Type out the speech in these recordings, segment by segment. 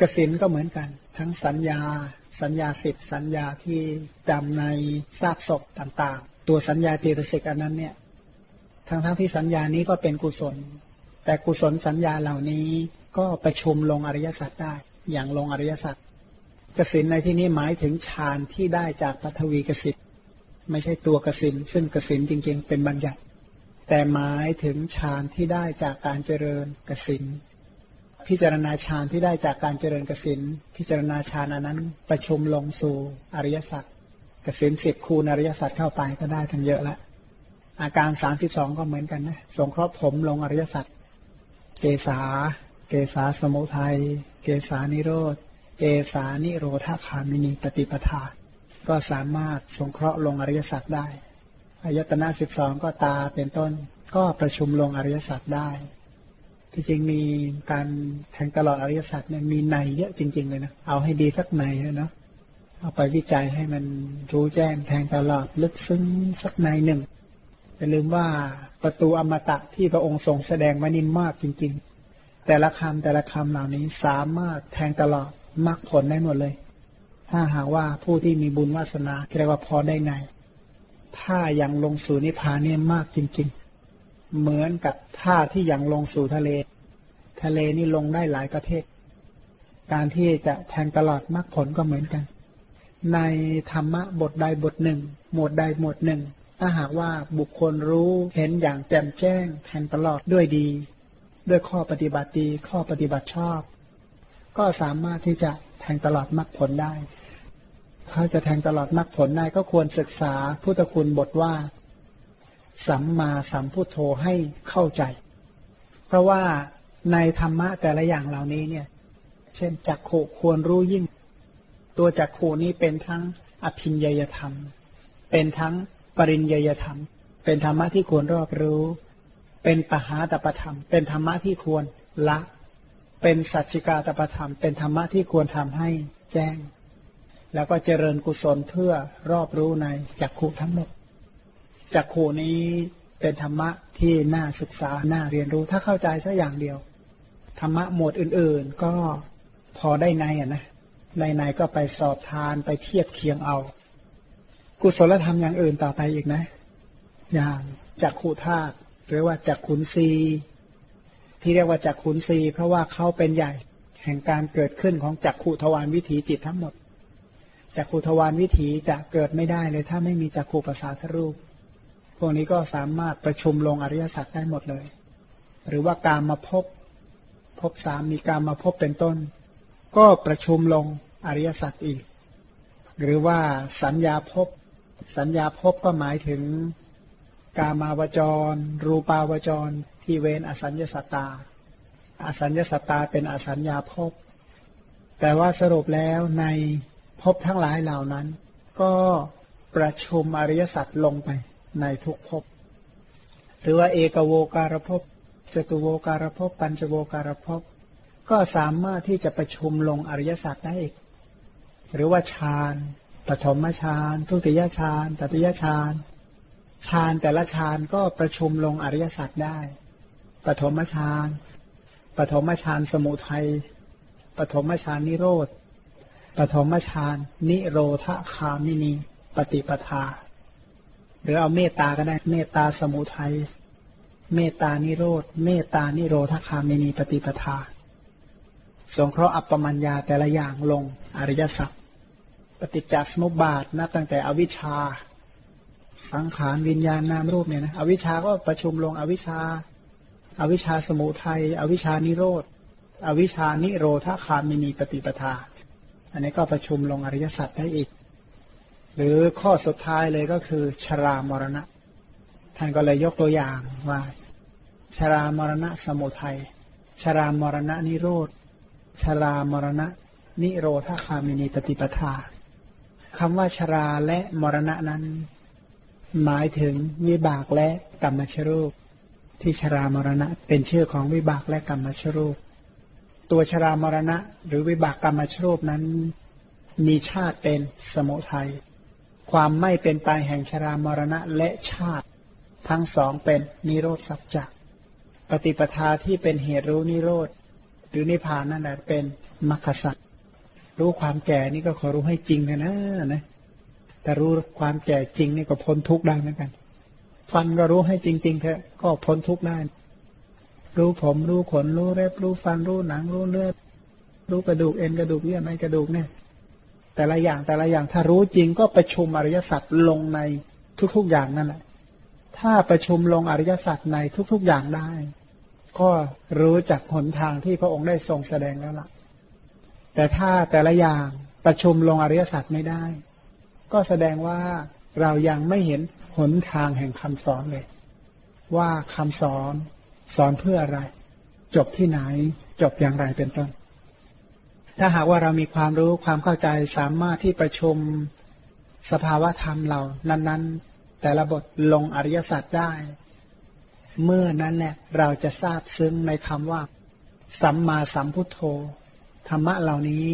กสินก็เหมือนกัน ทั้งสัญญา สัญญาสิทธิสัญญาที่จำในซากศพต่างๆ ตัวสัญญาเจตสิกอันนั้นเนี่ยทั้งทั้งที่สัญญานี้ก็เป็นกุศล แต่กุศลสัญญาเหล่านี้ก็ประชุมลงอริยสัจได้ อย่างลงอริยสัจกสินในที่นี้หมายถึงฌานที่ได้จากปัทวีกสินไม่ใช่ตัวกสินซึ่งกสินจริงๆ เป็นบัญญัติ แต่หมายถึงฌานที่ได้จากการเจริญกสิน พิจารณาฌานที่ได้จากการเจริญกสินพิจารณาฌานอันนั้น ประชุมลงสู่อริยสัจกสินสิบคูณอริยสัจเข้าไปก็ได้ทั้งเยอะละอาการสามสิบสองก็เหมือนกันนะสงเคราะห์ผมลงอริยสัจเกษาเกษาสมุทัยเกษานิโรธเกษานิโรธาคามินีปฏิปทา ก็สามารถสงเคราะห์ลงอริยสัจได้อายตนะสิบสองก็ตาเป็นต้น ก็ประชุมลงอริยสัจได้ ที่จริงมีการแทงตลอดอริยสัจเนี่ยมีในเยอะจริง ๆ เลยนะเอาให้ดีสักในเนาะเอาไปวิจัยให้มันรู้แจ้งแทงตลอดลึกซึ้งสักในหนึ่งอย่าลืมว่าประตูอมตะที่พระองค์ทรงแสดงมานินมากจริง ๆ แต่ละคำแต่ละคำเหล่านี้สามารถแทงตลอดมรรคผลได้หมดเลย ถ้าหากว่าผู้ที่มีบุญวาสนาเรียกว่าพอได้ใน ถ้ายังลงสู่นิพพานเนี่ยมากจริง ๆ เหมือนกับท่าที่ยังลงสู่ทะเล ทะเลนี่ลงได้หลายประเทศ การที่จะแทงตลอดมรรคผลก็เหมือนกัน ในธรรมะบทใดบทหนึ่ง หมวดใดหมวดหนึ่ง ถ้าหากว่าบุคคลรู้เห็นอย่างแจ่มแจ้ง แทงตลอดด้วยดี ด้วยข้อปฏิบัติดีข้อปฏิบัติชอบ ก็สามารถที่จะแทงตลอดมรรคผลได้ถ้าจะแทงตลอดมรรคผลได้ก็ควรศึกษาพุทธคุณบทว่า สัมมาสัมพุทโธให้เข้าใจ เพราะว่าในธรรมะแต่ละอย่างเหล่านี้เนี่ย เช่นจักขูควรรู้ยิ่ง ตัวจักขูนี้เป็นทั้งอภินยยธรรม เป็นทั้งปริญญยธรรม เป็นธรรมะที่ควรรอบรู้ เป็นปหาตประธรรม เป็นธรรมะที่ควรละ เป็นสัจจิกาตประธรรม เป็นธรรมะที่ควรทำให้แจ้ง แล้วก็เจริญกุศลเพื่อรอบรู้ในจักขุทั้งหมด จักขูนี้เป็นธรรมะที่น่าศึกษา น่าเรียนรู้ ถ้าเข้าใจสักอย่างเดียว ธรรมะหมวดอื่น ๆ ก็พอได้ในอะนะในในก็ไปสอบทานไปเทียบเคียงเอา กุศลธรรมอย่างอื่นต่อไปอีกนะ อย่างจักขูธาตุหรือว่าจักขุนซีที่เรียกว่าจักขุนซีเพราะว่าเขาเป็นใหญ่แห่งการเกิดขึ้นของจักขุทวารวิถีจิตทั้งหมดจักขุทวารวิถีจะเกิดไม่ได้เลยถ้าไม่มีจักขุภาษาทรูป พวกนี้ก็สามารถประชุมลงอริยสัจได้หมดเลย หรือว่าการมาพบพบสามมีการมาพบเป็นต้น ก็ประชุมลงอริยสัจอีก หรือว่าสัญญาพบสัญญาพบก็หมายถึงกามาวจร รูปาวจร ที่เวนอสัญญาสตา อสัญญาสตาเป็นอสัญญาพบ แต่ว่าสรุปแล้วในพบทั้งหลายเหล่านั้น ก็ประชุมอริยสัจลงไป ในทุกภพ หรือว่าเอกโวการภพจตุโวการภพ ปัญจโวการภพ ก็สามารถที่จะประชุมลงอริยสัจได้อีก หรือว่าฌานปฐมฌาน ทุติยฌานตติยฌานฌานแต่ละฌานก็ประชุมลงอริยสัจได้ ปฐมฌานปฐมฌานสมุทัย ปฐมฌานนิโรธ ปฐมฌานนิโรธคามินี ปฏิปทา หรือเอาเมตตาก็ได้ เมตตาสมุทัย เมตตานิโรธ เมตตานิโรธคามินีปฏิปทา สงเคราะห์อัปปมัญญาแต่ละอย่างลงอริยสัจ ปฏิจจสมุปบาทนับตั้งแต่อวิชชา สังขารวิญญาณนามรูปเนี่ยนะ อวิชชาก็ประชุมลงอวิชชา อวิชชาสมุทัย อวิชชานิโรธ อวิชชานิโรธคามินีปฏิปทา อันนี้ก็ประชุมลงอริยสัจได้อีก หรือข้อสุดท้ายเลยก็คือ ชรามรณะ ท่านก็เลยยกตัวอย่างว่า ชรามรณะสมุทัย ชรามรณะนิโรธ ชรามรณะ นิโรธาคามินีปฏิปทาคำว่าชราและมรณะนั้น หมายถึงวิบากและกรรมชรูป ที่ชรามรณะเป็นชื่อของวิบากและกรรมชรูป ตัวชรามรณะ หรือวิบากกรรมชรูปนั้น มีชาติเป็นสมุทัย ความไม่เป็นไปแห่งชรามรณะและชาติ ทั้งสองเป็นนิโรธสัจจะปฏิปทาที่เป็นเหตุรู้นิโรธ หรือนิพพานนั่นแหละเป็นมรรคสัตว์รู้ความแก่นี่ก็ขอรู้ให้จริงนะนะแต่รู้ความแก่จริงนี่ก็พ้นทุกข์ได้เหมือนกัน ฟันก็รู้ให้จริง ๆ เถอะก็พ้นทุกข์ได้ รู้ผมรู้ขนรู้เล็บรู้ฟันรู้หนังรู้เลือดรู้กระดูกเอ็นกระดูกเยื่อในกระดูกเนี่ย แต่ละอย่างแต่ละอย่างถ้ารู้จริงก็ประชุมอริยสัจลงในทุกๆอย่างนั่นแหละ ถ้าประชุมลงอริยสัจในทุกๆอย่างได้ ก็รู้จักหนทางที่พระองค์ได้ทรงแสดงแล้วล่ะ แต่ถ้าแต่ละอย่างประชุมลงอริยสัจไม่ได้ ก็แสดงว่าเรายังไม่เห็นหนทางแห่งคำสอนเลย ว่าคำสอนสอนเพื่ออะไร จบที่ไหนจบอย่างไรเป็นต้น ถ้าหากว่าเรามีความรู้ความเข้าใจสามารถที่ประชุมสภาวะธรรมเรานั้น ๆ แต่ละบทลงอริยสัจได้ เมื่อนั้นแหละเราจะทราบซึ้งในคำว่า สัมมาสัมพุทโธ ธรรมะเหล่านี้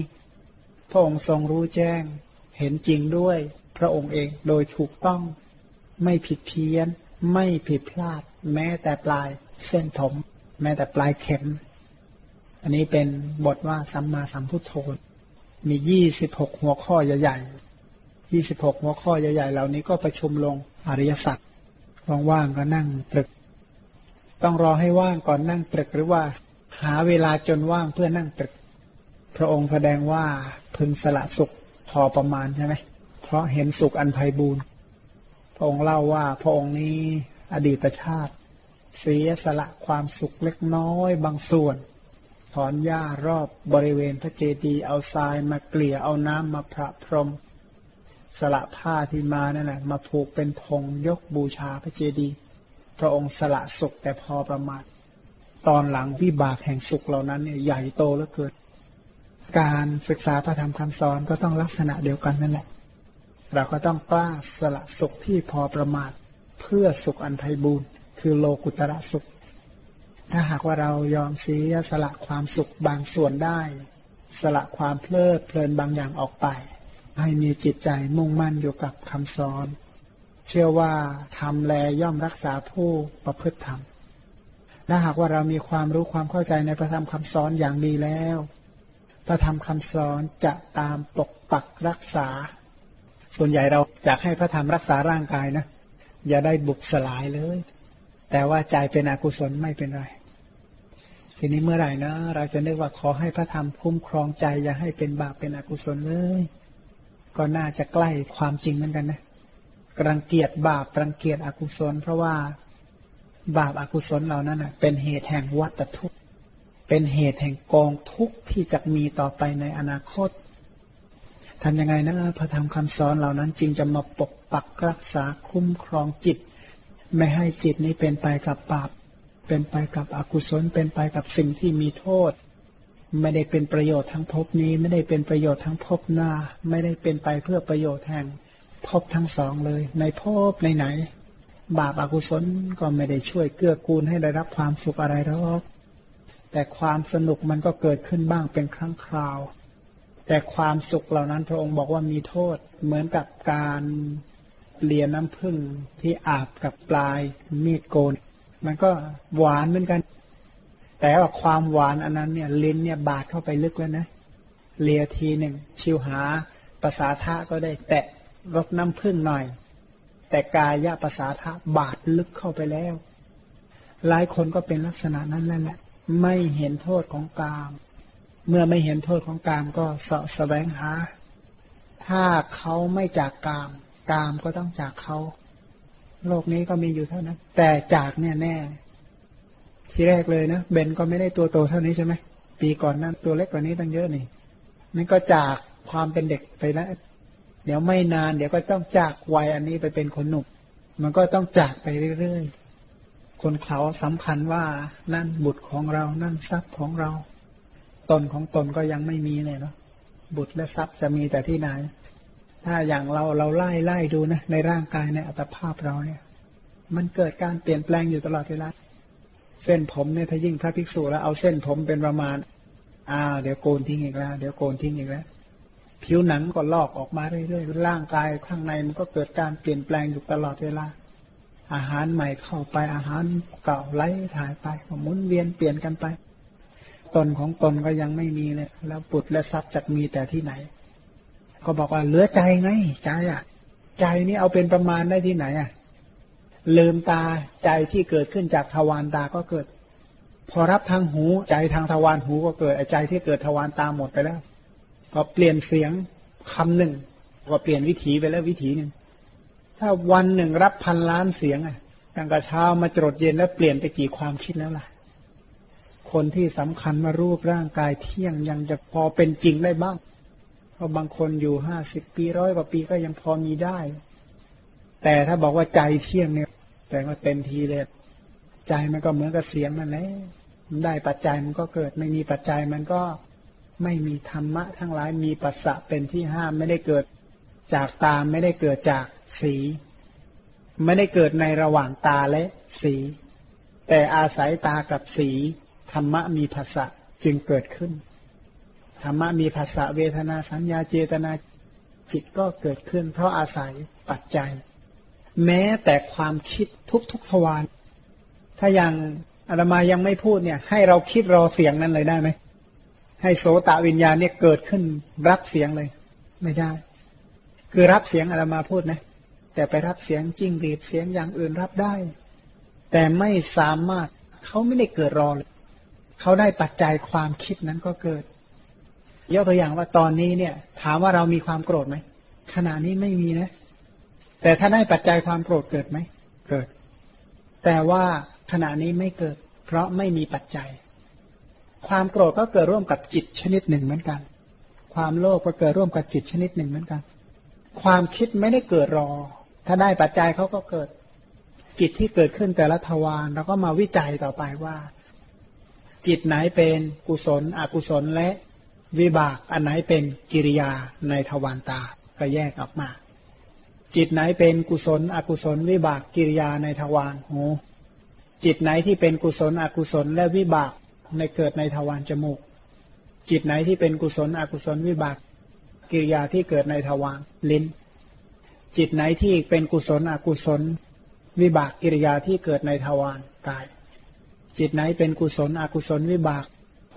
พระองค์ทรงรู้แจ้ง เห็นจริงด้วยพระองค์เองโดยถูกต้อง ไม่ผิดเพี้ยน ไม่ผิดพลาด แม้แต่ปลายเส้นผม แม้แต่ปลายเข็ม อันนี้เป็นบทว่าสัมมาสัมพุทโธ มียี่สิบหกหัวข้อใหญ่ๆยี่สิบหกหัวข้อใหญ่ๆ เหล่านี้ก็ประชุมลงอริยสัจว่างๆก็นั่งตรึก ต้องรอให้ว่างก่อนนั่งตรึกหรือว่า หาเวลาจนว่างเพื่อนั่งตรึก พระองค์แสดงว่าพึงสละสุขพอประมาณใช่ไหม เพราะเห็นสุขอันไพบูรณ์พระองค์เล่าว่าพระองค์นี้อดีตชาติ เสียสละความสุขเล็กน้อยบางส่วน ถอนหญ้ารอบบริเวณพระเจดีย์เอาทรายมาเกลี่ยเอาน้ำมาพระพรม สละผ้าที่มานั่นแหละมาผูกเป็นธงยกบูชาพระเจดีย์พระองค์สละสุขแต่พอประมาณตอนหลังวิบากแห่งสุขเหล่านั้นเนี่ยใหญ่โตเหลือเกินการศึกษาพระธรรมคำสอนก็ต้องลักษณะเดียวกันนั่นแหละ เราก็ต้องกล้าสละสุขที่พอประมาท เพื่อสุขอันไพบูรณ์คือโลกุตระสุข ถ้าหากว่าเรายอมเสียสละความสุขบางส่วนได้ สละความเพลิดเพลินบางอย่างออกไป ให้มีจิตใจมุ่งมั่นอยู่กับคำสอน เชื่อว่าทำแลย่อมรักษาผู้ประพฤติธรรมถ้าหากว่าเรามีความรู้ความเข้าใจในพระธรรมคำสอนอย่างดีแล้ว พระธรรมคำสอนจะตามปกปักรักษา ส่วนใหญ่เราอยากให้พระธรรมรักษาร่างกายนะ อย่าได้บุบสลายเลย แต่ว่าใจเป็นอกุศลไม่เป็นไร ทีนี้เมื่อไหร่นะเราจะนึกว่าขอให้พระธรรมคุ้มครองใจอย่าให้เป็นบาปเป็นอกุศลเลย ก็น่าจะใกล้ความจริงเหมือนกันนะกรังเกียจบาปรังเกียจอกุศล เพราะว่าบาปอากุศลเหล่านั้นนะเป็นเหตุแห่งวัฏทุกข์ เป็นเหตุแห่งกองทุกข์ที่จะมีต่อไปในอนาคตทำยังไงนะพระธรรมคำสอนเหล่านั้นจึงจะมาปกปักรักษาคุ้มครองจิต ไม่ให้จิตนี้เป็นไปกับบาป เป็นไปกับอกุศล เป็นไปกับสิ่งที่มีโทษ ไม่ได้เป็นประโยชน์ทั้งภพนี้ ไม่ได้เป็นประโยชน์ทั้งภพหน้า ไม่ได้เป็นไปเพื่อประโยชน์แห่งภพทั้งสองเลย ในภพในไหน บาปอากุศลก็ไม่ได้ช่วยเกื้อกูลให้ได้รับความสุขอะไรหรอกแต่ความสนุกมันก็เกิดขึ้นบ้างเป็นครั้งคราว แต่ความสุขเหล่านั้นพระองค์บอกว่ามีโทษ เหมือนกับการ เลียน้ำผึ้งที่อาบกับปลายมีดโกน มันก็หวานเหมือนกัน แต่ว่าความหวานอันนั้นเนี่ยลิ้นเนี่ยบาดเข้าไปลึกแล้วนะเลียทีหนึ่งชิวหาภาษาทะก็ได้แตะรดน้ำผึ้งหน่อย แต่กายะภาษาทะบาดลึกเข้าไปแล้ว หลายคนก็เป็นลักษณะนั้นนั่นแหละ ไม่เห็นโทษของกาม เมื่อไม่เห็นโทษของกามก็เสาะแสวงหา ถ้าเขาไม่จากกาม กามก็ต้องจากเขาโลกนี้ก็มีอยู่เท่านั้น แต่จากเนี่ยแน่ ทีแรกเลยนะเบนก็ไม่ได้ตัวโตเท่านี้ใช่ไหมปีก่อนนั้น ตัวเล็กกว่านี้ตั้งเยอะนี่นั่นก็จากความเป็นเด็กไปแล้วเดี๋ยวไม่นาน เดี๋ยวก็ต้องจากวัยอันนี้ไปเป็นคนหนุ่มมันก็ต้องจากไปเรื่อยๆ คนเขาสำคัญว่านั่นบุตรของเรา นั่นทรัพย์ของเรา ตนของตนก็ยังไม่มีเลยเนาะบุตรและทรัพย์จะมีแต่ที่ไหน ถ้าอย่างเราเราไล่ไล่ดูนะในร่างกายในอัตภาพเราเนี่ย มันเกิดการเปลี่ยนแปลงอยู่ตลอดเวลาเส้นผมเนี่ยถ้ายิ่งพระภิกษุแล้วเอาเส้นผมเป็นประมาณอ่าเดี๋ยวโกนทิ้งอีกแล้วเดี๋ยวโกนทิ้งอีกแล้วผิวหนังก็ลอกออกมาเรื่อยๆร่างกายข้างในมันก็เกิดการเปลี่ยนแปลงอยู่ตลอดเวลา อาหารใหม่เข้าไปอาหารเก่าไหลถ่ายไปหมุนเวียนเปลี่ยนกันไป ตนของตนก็ยังไม่มีเลยแล้วปุตและทรัพย์จะมีแต่ที่ไหน ก็บอกว่าเหลือใจไงใจอะ ใจนี้เอาเป็นประมาณได้ที่ไหนอะลืมตาใจที่เกิดขึ้นจากทวารตาก็เกิด พอรับทางหูใจทางทวารหูก็เกิดไอ้ใจที่เกิดทวารตาหมดไปแล้ว ก็เปลี่ยนเสียงคำหนึ่งก็เปลี่ยนวิถีไปแล้ววิถีหนึ่งถ้าวันหนึ่งรับพันล้านเสียงอะตั้งแต่เช้ามาจดเย็นแล้วเปลี่ยนไปกี่ความคิดแล้วล่ะ คนที่สำคัญมารูปร่างกายเที่ยงยังจะพอเป็นจริงได้บ้าง เพราะบางคนอยู่ห้าสิบปีร้อยกว่าปีก็ยังพอมีได้ แต่ถ้าบอกว่าใจเที่ยงเนี่ย แต่ว่าเต็มทีเลยใจมันก็เหมือนกับเสียงนั่นแหละได้ปัจจัยมันก็เกิด ไม่มีปัจจัยมันก็ไม่มีธรรมะ ทั้งหลายมีปัสสะเป็นที่ห้ามไม่ได้เกิดจากตาไม่ได้เกิดจากสี ไม่ได้เกิดในระหว่างตาและสี แต่อาศัยตากับสี ธรรมะมีภาษะจึงเกิดขึ้น ธรรมะมีภาษะเวทนาสัญญาเจตนาจิตก็เกิดขึ้น เพราะอาศัยปัจจัย แม้แต่ความคิดทุกๆทวารถ้ายังอาตมายังไม่พูดเนี่ย ให้เราคิดรอเสียงนั้นเลยได้ไหมให้โสตวิญญาณเนี่ยเกิดขึ้นรับเสียงเลย ไม่ได้ คือรับเสียงอาตมาพูดนะ แต่ไปรับเสียงจิ้งหรีดเสียงอย่างอื่นรับได้ แต่ไม่สามารถเขาไม่ได้เกิดรอเลยเขาได้ปัจจัยความคิดนั้นก็เกิด ยกตัวอย่างว่าตอนนี้เนี่ย ถามว่าเรามีความโกรธไหมขณะนี้ไม่มีนะ แต่ถ้าได้ปัจจัยความโกรธเกิดไหมเกิด แต่ว่าขณะนี้ไม่เกิด เพราะไม่มีปัจจัย ความโกรธก็เกิดร่วมกับจิตชนิดหนึ่งเหมือนกัน ความโลภก็เกิดร่วมกับจิตชนิดหนึ่งเหมือนกัน ความคิดไม่ได้เกิดรอ ถ้าได้ปัจจัยเขาก็เกิด จิตที่เกิดขึ้นแต่ละทวารเราก็มาวิจัยต่อไปว่า จิตไหนเป็นกุศล อกุศลและ วิบากอันไหนเป็นกิริยาในทวารตาก็แยกออกมา จิตไหนเป็นกุศล อกุศล วิบากกิริยาในทวารหูจิตไหนที่เป็นกุศล อกุศล และวิบากในเกิดในทวารจมูก จิตไหนที่เป็นกุศล อกุศล วิบาก กิริยาที่เกิดในทวารลิ้น จิตไหนที่เป็นกุศล อกุศล วิบากกิริยาที่เกิดในทวารกาย จิตไหนเป็นกุศล อกุศล วิบาก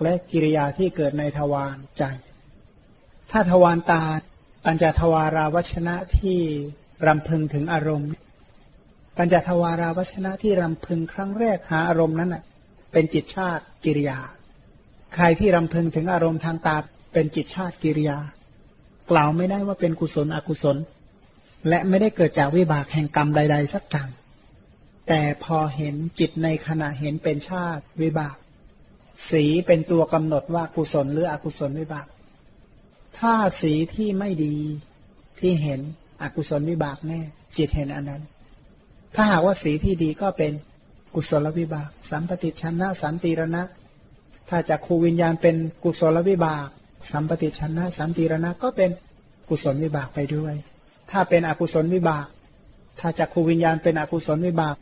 และกิริยาที่เกิดในทวารใจ ถ้าทวารตาปัญจทวาราวัชนะที่รำพึงถึงอารมณ์ ปัญจทวาราวัชนะที่รำพึงครั้งแรกหาอารมณ์นั้นเป็นจิตชาติกิริยา ใครที่รำพึงถึงอารมณ์ทางตาเป็นจิตชาติกิริยา กล่าวไม่ได้ว่าเป็นกุศลอกุศล และไม่ได้เกิดจากวิบากแห่งกรรมใด ๆ สักอย่างแต่พอเห็นจิตในขณะเห็นเป็นชาติวิบาก สีเป็นตัวกำหนดว่ากุศลหรืออกุศลวิบาก ถ้าสีที่ไม่ดีที่เห็นอกุศลวิบากแน่จิตเห็นอันนั้น ถ้าหากว่าสีที่ดีก็เป็นกุศลวิบาก สัมปติชนะสันติรณะ ถ้าจากครูวิญญาณเป็นกุศลวิบาก สัมปติชนะสันติรณะก็เป็นกุศลวิบากไปด้วย ถ้าเป็นอกุศลวิบาก ถ้าจากครูวิญญาณเป็นอกุศลวิบาก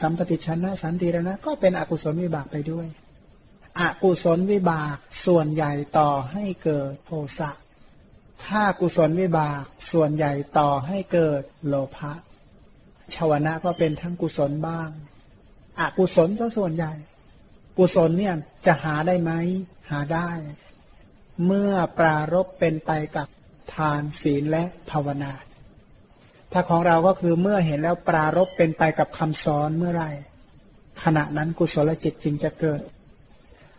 สัมปติชนะสันติรณะก็เป็นอกุศลวิบากไปด้วย อกุศลวิบากส่วนใหญ่ต่อให้เกิดโทสะ ถ้ากุศลวิบากส่วนใหญ่ต่อให้เกิดโลภะชาวนะก็เป็นทั้งกุศลบ้างอกุศลซะส่วนใหญ่ กุศลเนี่ยจะหาได้ไหมหาได้ เมื่อปรารบเป็นไปกับทานศีลและภาวนา ถ้าของเราก็คือเมื่อเห็นแล้วปรารบเป็นไปกับคำสอนเมื่อไรขณะนั้นกุศลจิตจึงจะเกิด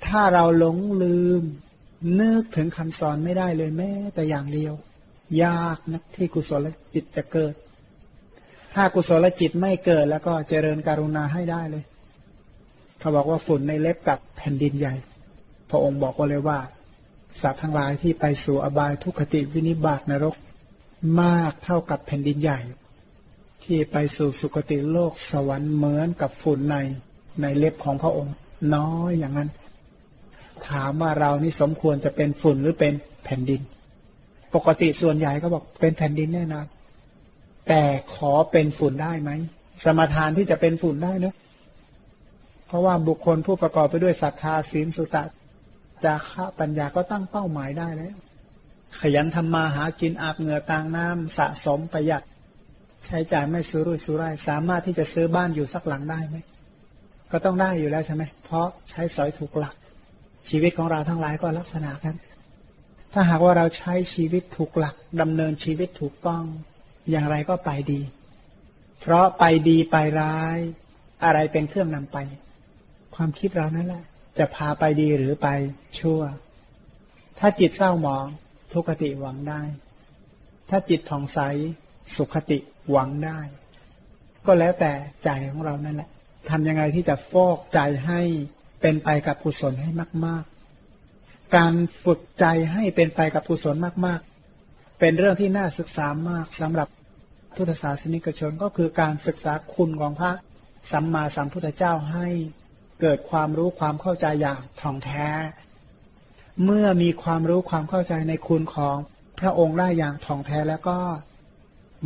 ถ้าเราหลงลืม นึกถึงคำสอนไม่ได้เลยแม้ แต่อย่างเดียว ยากนะที่กุศลจิตจะเกิด ถ้ากุศลจิตไม่เกิดแล้วก็เจริญการุณาให้ได้เลย เขาบอกว่าฝุ่นในเล็บกับแผ่นดินใหญ่ พระองค์บอกว่าเลยว่าสัตว์ทั้งหลายที่ไปสู่อบายทุกขติวินิบาตนรก มากเท่ากับแผ่นดินใหญ่ ที่ไปสู่สุคติโลกสวรรค์เหมือนกับฝุ่นในในเล็บของพระองค์ น้อยอย่างนั้น ถามว่าเรานี่สมควรจะเป็นฝุ่นหรือเป็นแผ่นดิน ปกติส่วนใหญ่ก็บอกเป็นแผ่นดินแน่นอนแต่ขอเป็นฝุ่นได้ไหมสมทานที่จะเป็นฝุ่นได้เนะเพราะว่าบุคคลผู้ประกอบไปด้วยศรัทธาศีลสุตะจาระปัญญาก็ตั้งเป้าหมายได้แล้ว ขยันทำมาหากินอาบเหงื่อต่างน้ำสะสมประหยัด ใช้จ่ายไม่ซื้อรุ่ยสุร่ายสามารถที่จะซื้อบ้านอยู่สักหลังได้ไหมก็ต้องได้อยู่แล้วใช่ไหมเพราะใช้สอยถูกหลัก ชีวิตของเราทั้งหลายก็ลักษณะนั้นถ้าหากว่าเราใช้ชีวิตถูกหลักดำเนินชีวิตถูกต้อง อย่างไรก็ไปดี เพราะไปดีไปร้าย อะไรเป็นเครื่องนำไป ความคิดเรานั่นแหละ จะพาไปดีหรือไปชั่ว ถ้าจิตเศร้าหมอง ทุกขติหวังได้ ถ้าจิตผ่องใสสุขติหวังได้ ก็แล้วแต่ใจของเรานั่นแหละทำยังไงที่จะฟอกใจให้ เป็นไปกับกุศลให้มาก ๆ การฝึกใจให้เป็นไปกับกุศลมาก ๆ เป็นเรื่องที่น่าศึกษามากสำหรับพุทธศาสนิกชนก็คือการศึกษาคุณของพระสัมมาสัมพุทธเจ้าให้เกิดความรู้ความเข้าใจอย่างท่องแท้ เมื่อมีความรู้ความเข้าใจในคุณของพระองค์ได้อย่างท่องแท้แล้วก็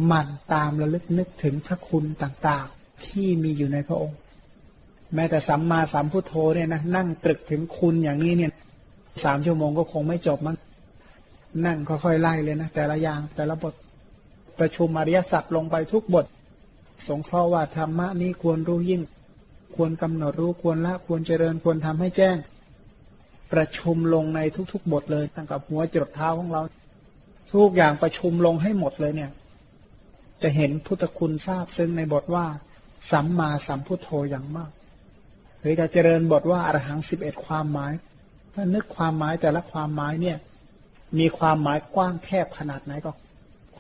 หมั่นตามระลึกนึกถึงพระคุณต่างๆ ที่มีอยู่ในพระองค์ แม้แต่สัมมาสัมพุทโธเนี่ยนะนั่งตรึกถึงคุณอย่างนี้เนี่ยสามชั่วโมงก็คงไม่จบมั้งนั่งค่อยๆไล่เลยนะแต่ละอย่างแต่ละบทประชุมอริยสัจลงไปทุกบท สงเคราะห์ว่าธรรมะนี้ควรรู้ยิ่ง ควรกำหนดรู้ควรละควรเจริญควรทำให้แจ้ง ประชุมลงในทุกๆ บทเลยตั้งแต่หัวจรดเท้าของเรา ทุกอย่างประชุมลงให้หมดเลยเนี่ย จะเห็นพุทธคุณทราบซึ่งในบทว่า สัมมาสัมพุทโธอย่างมาก หรือจะเจริญบทว่าอรหังสิบเอ็ดความหมาย ถ้านึกความหมายแต่ละความหมายเนี่ย มีความหมายกว้างแคบขนาดไหนก็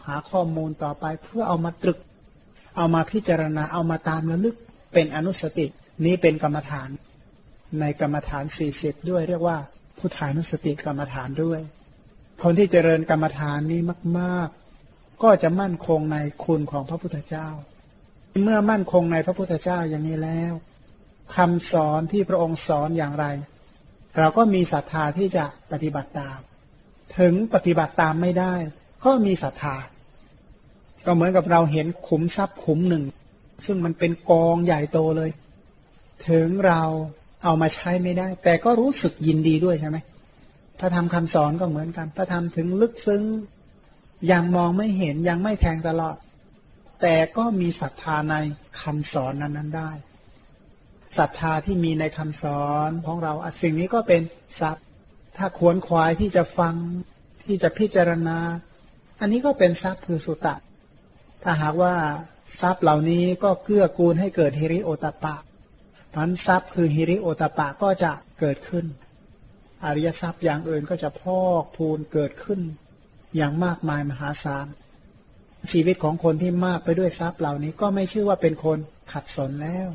หาข้อมูลต่อไปเพื่อเอามาตรึก เอามาพิจารณาเอามาตามระลึกเป็นอนุสติ นี้เป็นกรรมฐาน ในกรรมฐานสี่สิบด้วย เรียกว่าพุทธานุสติกรรมฐานด้วย คนที่เจริญกรรมฐานนี้มากก็จะมั่นคงในคุณของพระพุทธเจ้า เมื่อมั่นคงในพระพุทธเจ้าอย่างนี้แล้ว คำสอนที่พระองค์สอนอย่างไร เราก็มีศรัทธาที่จะปฏิบัติตาม ถึงปฏิบัติตามไม่ได้ ก็มีศรัทธา ก็เหมือนกับเราเห็นขุมทรัพย์ขุมหนึ่ง ซึ่งมันเป็นกองใหญ่โตเลย ถึงเราเอามาใช้ไม่ได้ แต่ก็รู้สึกยินดีด้วยใช่ไหมถ้าทำคำสอนก็เหมือนกันถ้าทำถึงลึกซึ้งยังมองไม่เห็นยังไม่แทงตลอด แต่ก็มีศรัทธาในคำสอนนั้น ๆ ได้ ศรัทธาที่มีในคำสอนของเราสิ่งนี้ก็เป็นทรัพย์ ถ้าควรควายที่จะฟังที่จะพิจารณา อันนี้ก็เป็นทรัพย์คือสุตะ ถ้าหากว่าทรัพย์เหล่านี้ก็เกื้อกูลให้เกิดฮิริโอตปะพันทรัพย์คือฮิริโอตปะก็จะเกิดขึ้น อริยทรัพย์อย่างอื่นก็จะพอกพูนเกิดขึ้น อย่างมากมายมหาศาลชีวิตของคนที่มากไปด้วยทรัพย์เหล่านี้ก็ไม่ชื่อว่าเป็นคนขัดสนแล้ว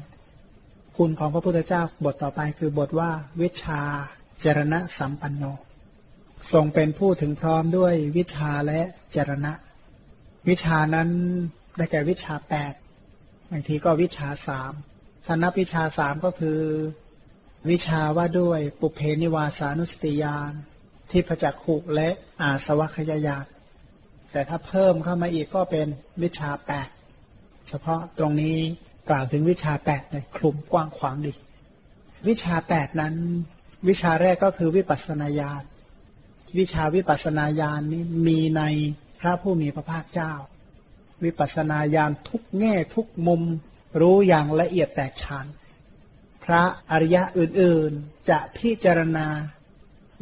คุณของพระพุทธเจ้าบทต่อไปคือบทว่าวิชาจรณะสัมปันโน ทรงเป็นผู้ถึงพร้อมด้วยวิชาและจรณะ วิชานั้นได้แก่วิชาแปดบางทีก็วิชาสามถ้านับวิชาสามก็คือ วิชาว่าด้วยปุเพนิวาสานุสติยานที่พจักขุและอาสวัคยายาแต่ถ้าเพิ่มเข้ามาอีกก็เป็นวิชาแปดเฉพาะตรงนี้ กล่าวถึงวิชาแปดในคลุมกว้างขวางดี วิชาแปดนั้น วิชาแรกก็คือวิปัสนาญาณวิชาวิปัสนาญาณนี้มีในพระผู้มีพระภาคเจ้า วิปัสนาญาณทุกแง่ทุกมุมรู้อย่างละเอียดแตกฉาน พระอริยะอื่นๆจะพิจารณา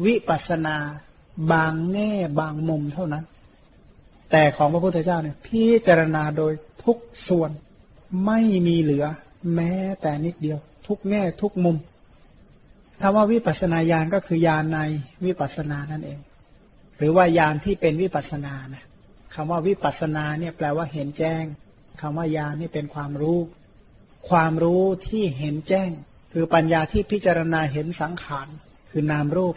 วิปัสนาบางแง่บางมุมเท่านั้น แต่ของพระพุทธเจ้าเนี่ยพิจารณาโดยทุกส่วน ไม่มีเหลือ แม้แต่นิดเดียว ทุกแง่ทุกมุมคำว่าวิปัสนาญาณก็คือญาณในวิปัสนานั่นเอง หรือว่าญาณที่เป็นวิปัสนานะคำว่าวิปัสนาเนี่ยแปลว่าเห็นแจ้งคำว่าญาณนี่เป็นความรู้ ความรู้ที่เห็นแจ้ง คือปัญญาที่พิจารณาเห็นสังขารคือนามรูป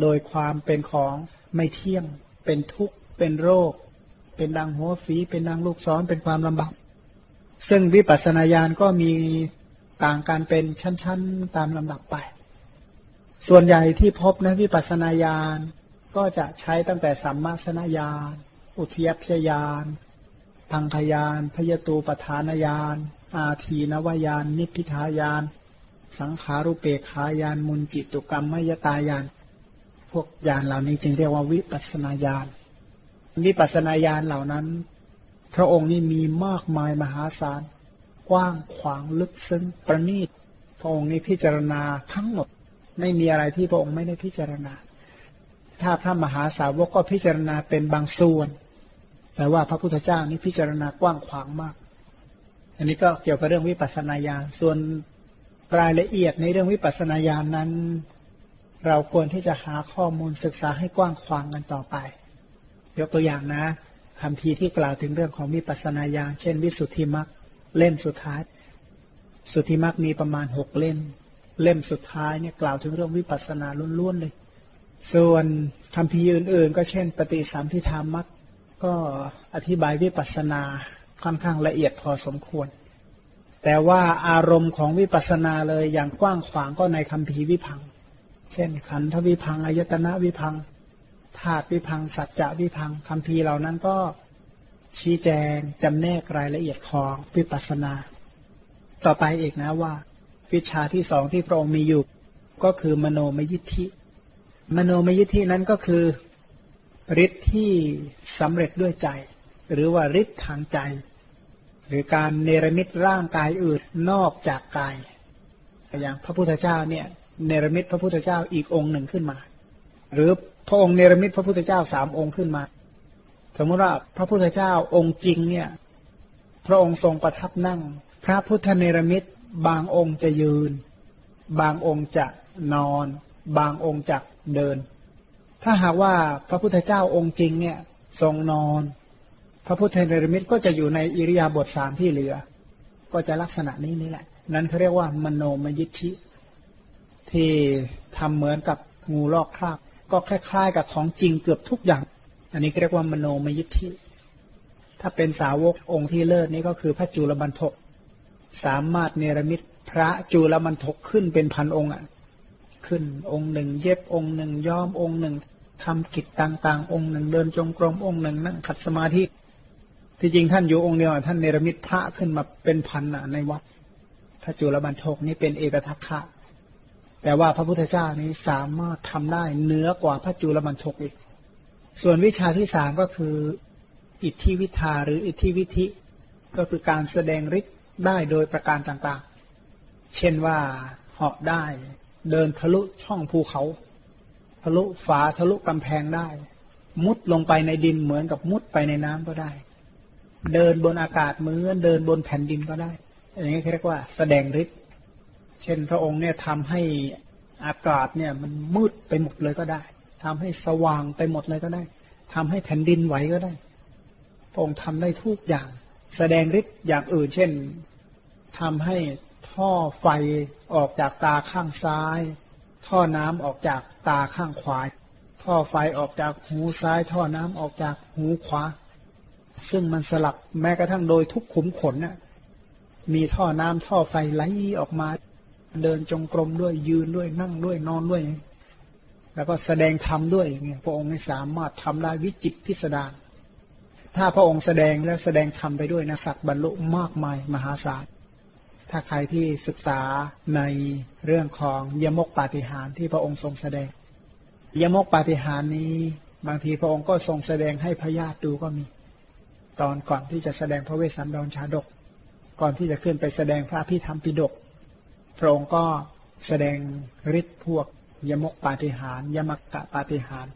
โดยความเป็นของไม่เที่ยง เป็นทุกข์ เป็นโรค เป็นดังหัวฝี เป็นดังลูกซ้อนเป็นความลำบาก ซึ่งวิปัสสนาญาณก็มีต่างการเป็นชั้น ๆ ตามลำดับไป ส่วนใหญ่ที่พบนะวิปัสสนาญาณก็จะใช้ตั้งแต่สัมมาสนญาณ อุทยพยญาณพังคยาน พยตูปทานญาณ อาทีนวายานนิพพิทายาน สังขารุเปขายาน มุนจิตุกรรมมยตายาน พวกญาณเหล่านี้จึงเรียกว่าวิปัสนาญาณ วิปัสนาญาณเหล่านั้น พระองค์นี่มีมากมายมหาศาล กว้างขวางลึกซึ้งประณีต พระองค์นี้พิจารณาทั้งหมด ไม่มีอะไรที่พระองค์ไม่ได้พิจารณา ถ้าพระมหาสาวกก็พิจารณาเป็นบางส่วน แต่ว่าพระพุทธเจ้านี่พิจารณากว้างขวางมาก อันนี้ก็เกี่ยวกับเรื่องวิปัสสนาญาณส่วนรายละเอียดในเรื่องวิปัสสนาญาณนนั้น เราควรที่จะหาข้อมูลศึกษาให้กว้างขวางกันต่อไป ยกตัวอย่างนะ คำพีที่กล่าวถึงเรื่องของวิปัสสนาญาณเช่น วิสุทธิมรรคเล่มสุดท้าย สุทธิมรรคมีประมาณหกเล่ม เล่มสุดท้ายเนี่ยกล่าวถึงเรื่องวิปัสสนาล้วนๆเลย ส่วนคำพีอื่นๆ ก็เช่น ปฏิสัมพิธามัคก็อธิบายวิปัสสนาค่อนข้างละเอียดพอสมควร แต่ว่าอารมณ์ของวิปัสสนาเลยอย่างกว้างขวางก็ในคำพีวิพัง เช่นขันธวิพังอายตนะวิพัง ธาตุวิพังสัจจะวิพังคำพีเหล่านั้นก็ชี้แจงจำแนกรายละเอียดของวิปัสสนา ต่อไปอีกนะว่า วิชาที่สองที่พระองค์มีอยู่ ก็คือมโนมยิทธิ มโนมยิทธินั้นก็คือฤทธิ์ที่สำเร็จด้วยใจ หรือว่าฤทธิ์ทางใจ หรือการเนรมิตร่างกายอื่นนอกจากกายอย่างพระพุทธเจ้าเนี่ย เนรมิตพระพุทธเจ้าอีกองค์หนึ่งขึ้นมา หรือพระองค์เนรมิตพระพุทธเจ้าสามองค์ขึ้นมา สมมติว่าพระพุทธเจ้าองค์จริงเนี่ย พระองค์ทรงประทับนั่ง พระพุทธเนรมิตบางองค์จะยืน บางองค์จะนอน บางองค์จะเดิน ถ้าหากว่าพระพุทธเจ้าองค์จริงเนี่ย ทรงนอน พระพุทธเนรมิตก็จะอยู่ในอิริยาบถสามที่เหลือ ก็จะลักษณะนี้นี่แหละ นั้นเขาเรียกว่ามโนมยิทธิที่ทำเหมือนกับงูลอกคราบ ก็คล้ายๆ กับของจริงเกือบทุกอย่าง อันนี้เรียกว่ามโนมยิทธิ ถ้าเป็นสาวกองค์ที่เลิศนี้ก็คือพระจุลบันทก สามารถเนรมิตพระจุลบันทกขึ้นเป็นพันองค์อะ ขึ้นองค์หนึ่ง เย็บองค์หนึ่งย้อมองค์หนึ่งทำกิจต่างๆ องค์หนึ่งเดินจงกรมองค์หนึ่งนั่งขัดสมาธิที่จริงท่านอยู่องค์เดียวท่านเนรมิตพระขึ้นมาเป็นพันอะในวัดพระจุลบันทกนี้เป็นเอกทัคคะ แต่ว่าพระพุทธเจ้านี้สามารถทำได้เหนือกว่าพระจุลมันทกอีก ส่วนวิชาที่สามก็คือ อิทธิวิทาหรืออิทธิวิธิ ก็คือการแสดงฤทธิ์ได้โดยประการต่างๆ เช่นว่าเหาะได้ เดินทะลุช่องภูเขา ทะลุฝาทะลุกำแพงได้ มุดลงไปในดินเหมือนกับมุดไปในน้ำก็ได้ เดินบนอากาศเหมือนเดินบนแผ่นดินก็ได้ อย่างนี้เรียกว่า แสดงฤทธิ์ เช่นพระองค์เนี่ยทำให้อากาศเนี่ยมันมืดไปหมดเลยก็ได้ทำให้สว่างไปหมดเลยก็ได้ทำให้แผ่นดินไหวก็ได้ พระองค์ทำได้ทุกอย่าง แสดงฤทธิ์อย่างอื่น เช่นทำให้ท่อไฟออกจากตาข้างซ้าย ท่อน้ำออกจากตาข้างขวา ท่อไฟออกจากหูซ้าย ท่อน้ำออกจากหูขวา ซึ่งมันสลับแม้กระทั่งโดยทุกขุมขนน่ะมีท่อน้ำท่อไฟไหลออกมา เดินจงกรมด้วยยืนด้วยนั่งด้วยนอนด้วย แล้วก็แสดงธรรมด้วยเนี่ยพระองค์ไม่สามารถทำได้วิจิตพิสดารถ้าพระองค์แสดงแล้วแสดงธรรมไปด้วยนะสัตว์บรรลุมากมายมหาศาลถ้าใครที่ศึกษาในเรื่องของยมกปาฏิหารที่พระองค์ทรงแสดง ยมกปาฏิหารนี้ บางทีพระองค์ก็ทรงแสดงให้พญาติดูก็มี ตอนก่อนที่จะแสดงพระเวสสันดรชาดก ก่อนที่จะขึ้นไปแสดงพระพิธรรมปิฎก พระองค์ก็แสดงฤทธิ์พวกยมกปาฏิหารยมกะปาฏิหาร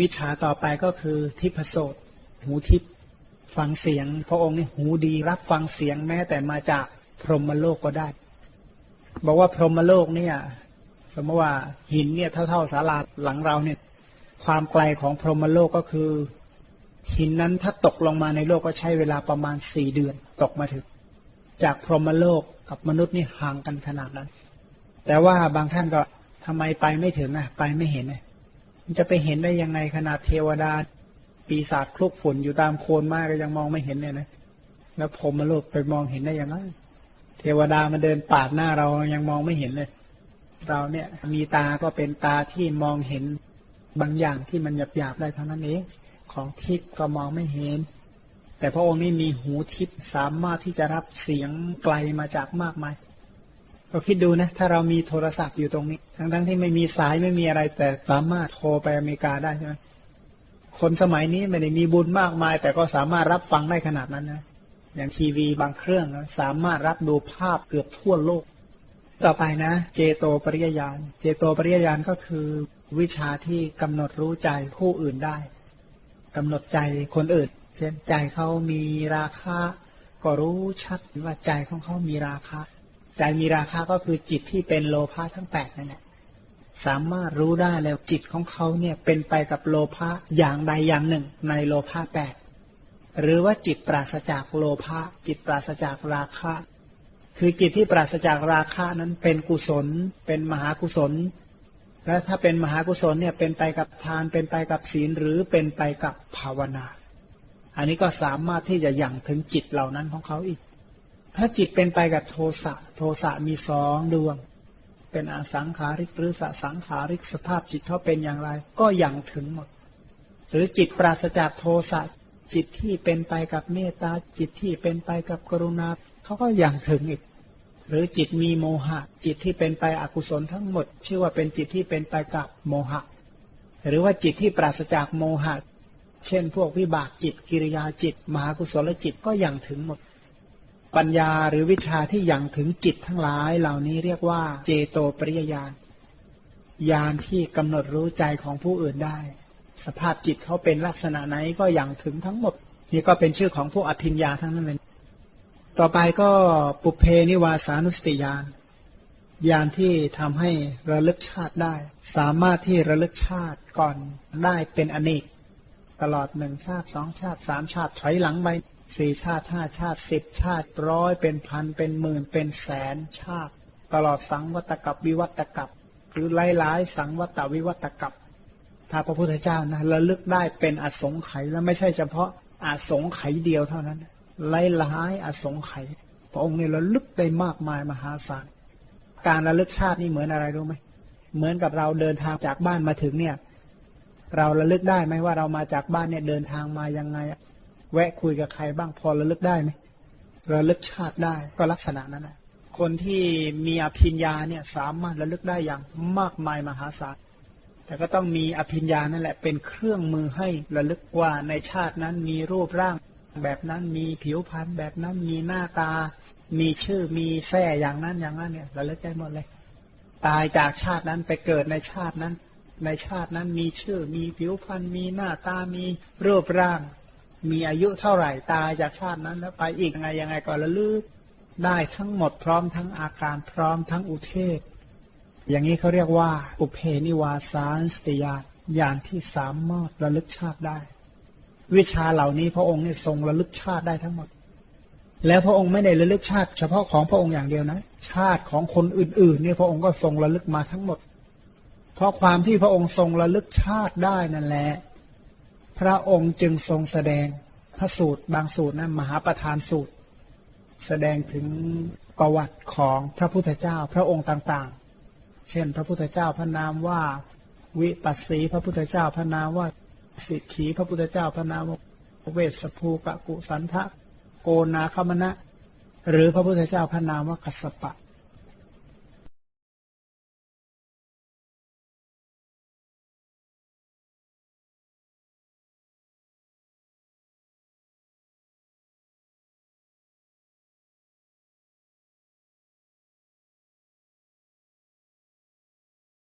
วิชาต่อไปก็คือทิพโสตหูทิพฟังเสียง พระองค์นี่หูดีรับฟังเสียงแม้แต่มาจากพรหมโลกก็ได้ บอกว่าพรหมโลกเนี่ย สมมติว่าหินเนี่ยเท่าๆศาลาหลังเราเนี่ย ความไกลของพรหมโลกก็คือ หินนั้นถ้าตกลงมาในโลกก็ใช้เวลาประมาณสี่เดือน ตกมาถึง จากพรหมโลก กับมนุษย์นี่ห่างกันขนาดนั้น แต่ว่าบางท่านก็ทำไมไปไม่ถึงนะไปไม่เห็นเลยมันจะไปเห็นได้ยังไงขนาดเทวดา ปีศาจคลุกฝุ่นอยู่ตามโคนไม้ก็ยังมองไม่เห็นเนี่ยนะแล้วผมมาโลกไปมองเห็นได้ยังไงเทวดามาเดินปาดหน้าเรายังมองไม่เห็นเลย เราเนี่ยมีตาก็เป็นตาที่มองเห็นบางอย่างที่มันหยาบๆได้เท่านั้นเองของทิพย์ก็มองไม่เห็น แต่พระองค์นี่มีหูทิพย์สามารถที่จะรับเสียงไกลมาจากมากมายเราคิดดูนะ ถ้าเรามีโทรศัพท์อยู่ตรงนี้ ทั้งๆทที่ไม่มีสายไม่มีอะไร แต่สามารถโทรไปอเมริกาได้ใช่ไหมคนสมัยนี้ไม่ได้มีบุญมากมาย แต่ก็สามารถรับฟังได้ขนาดนั้นนะอย่างทีวีบางเครื่องสามารถรับดูภาพเกือบทั่วโลก ต่อไปนะ เจโตปริยญาณ เจโตปริยญาณก็คือวิชาที่กำหนดรู้ใจผู้อื่นได้กำหนดใจคนอื่น เช่นใจเขามีราคะ ก็รู้ชัดว่าใจของเขามีราคะ ใจมีราคะก็คือจิตที่เป็นโลภะทั้งแปดนั่นแหละสามารถรู้ได้แล้วจิตของเขาเนี่ยเป็นไปกับโลภะอย่างใดอย่างหนึ่ง ในโลภะแปดหรือว่าจิตปราศจากโลภะจิตปราศจากราคะ คือจิตที่ปราศจากราคะนั้นเป็นกุศล เป็นมหากุศล และถ้าเป็นมหากุศลเนี่ยเป็นไปกับทานเป็นไปกับศีลหรือเป็นไปกับภาวนา อันนี้ก็สามารถที่จะยั่งถึงจิตเหล่านั้นของเขาอีก ถ้าจิตเป็นไปกับโทสะ โทสะมีสองดวง เป็นอสังขาริกหรือสสังขาริกสภาพจิตเขาเป็นอย่างไร ก็ยั่งถึงหมด หรือจิตปราศจากโทสะจิตที่เป็นไปกับเมตตาจิตที่เป็นไปกับกรุณาเขาก็ยั่งถึงอีก หรือจิตมีโมหะ จิตที่เป็นไปอกุศลทั้งหมด ชื่อว่าเป็นจิตที่เป็นไปกับโมหะ หรือว่าจิตที่ปราศจากโมหะ เช่น พวกวิบากจิต กิริยาจิต มหากุศลจิตก็ยังถึงหมด ปัญญาหรือวิชาที่ยังถึงจิตทั้งหลายเหล่านี้เรียกว่าเจโตปริยญาณญาณที่กำหนดรู้ใจของผู้อื่นได้ สภาพจิตเขาเป็นลักษณะไหนก็ยังถึงทั้งหมด นี่ก็เป็นชื่อของพวกอภิญญาทั้งนั้นเลยต่อไปก็ปุเพนิวาสานุสติญาณญาณที่ทำให้ระลึกชาติได้ สามารถที่ระลึกชาติก่อนได้เป็นอเนก ตลอดหนึ่งชาติสองชาติสามชาติถอยหลังไปสี่ชาติห้าชาติสิบชาติร้อยเป็นพันเป็นหมื่นเป็นแสนชาติ ตลอดสังวัตกับวิวัตกับ หรือหลายๆสังวัตวิวัตกับ ถ้าพระพุทธเจ้านะระลึกได้เป็นอสงไขยแล้วไม่ใช่เฉพาะอสงไขยเดียวเท่านั้นไล่ล้ายอสงไขยพระองค์เนี่ยระลึกได้มากมายมหาศาลการระลึกชาตินี่เหมือนอะไรรู้ไหมเหมือนกับเราเดินทางจากบ้านมาถึงเนี่ย เราระลึกได้ไหมว่าเรามาจากบ้านเนี่ยเดินทางมายังไงแวะคุยกับใครบ้างพอระลึกได้ไหมระลึกชาติได้ก็ลักษณะนั้นแหละคนที่มีอภิญญาเนี่ยสามารถระลึกได้อย่างมากมายมหาศาลแต่ก็ต้องมีอภิญญานั่นแหละเป็นเครื่องมือให้ระลึกว่าในชาตินั้นมีรูปร่าง แบบนั้นมีผิวพรรณแบบนั้นมีหน้าตา มีชื่อมีแท่อย่างนั้นอย่างนั้นเนี่ยราเลิกได้หมดเลย ตายจากชาตินั้นไปเกิดในชาตินั้น ในชาตินั้นมีชื่อ มีผิวพรรณมีหน้าตามีรูปร่าง มีอายุเท่าไหร่ตายจากชาตินั้นแล้วไปอีกยังไงยังไงก็ระลึกได้ทั้งหมดพร้อมทั้งอาการพร้อมทั้งอุเทศ อย่างนี้เขาเรียกว่า อุเพนิวาสานสติยาญาณที่สามารถระลึกชาติได้ วิชาเหล่านี้พระองค์เนี่ยทรงระลึกชาติได้ทั้งหมด แล้วพระองค์ไม่ได้ระลึกชาติ เฉพาะของพระองค์อย่างเดียวนะ ชาติของคนอื่นๆเนี่ยพระองค์ก็ทรงระลึกมาทั้งหมด เพราะความที่พระองค์ทรงระลึกชาติได้นั่นแหละ พระองค์จึงทรงแสดงพระสูตรบางสูตรนะมหาประธานสูตร แสดงถึงประวัติของพระพุทธเจ้าพระองค์ต่างๆ เช่น พระพุทธเจ้าพระนามว่าวิปัสสีพระพุทธเจ้าพระนามว่าสิกขีพระพุทธเจ้าพระนามเวสภูกะกุสันทะโกนาคมณะ หรือพระพุทธเจ้าพระนามว่ากัสสปะ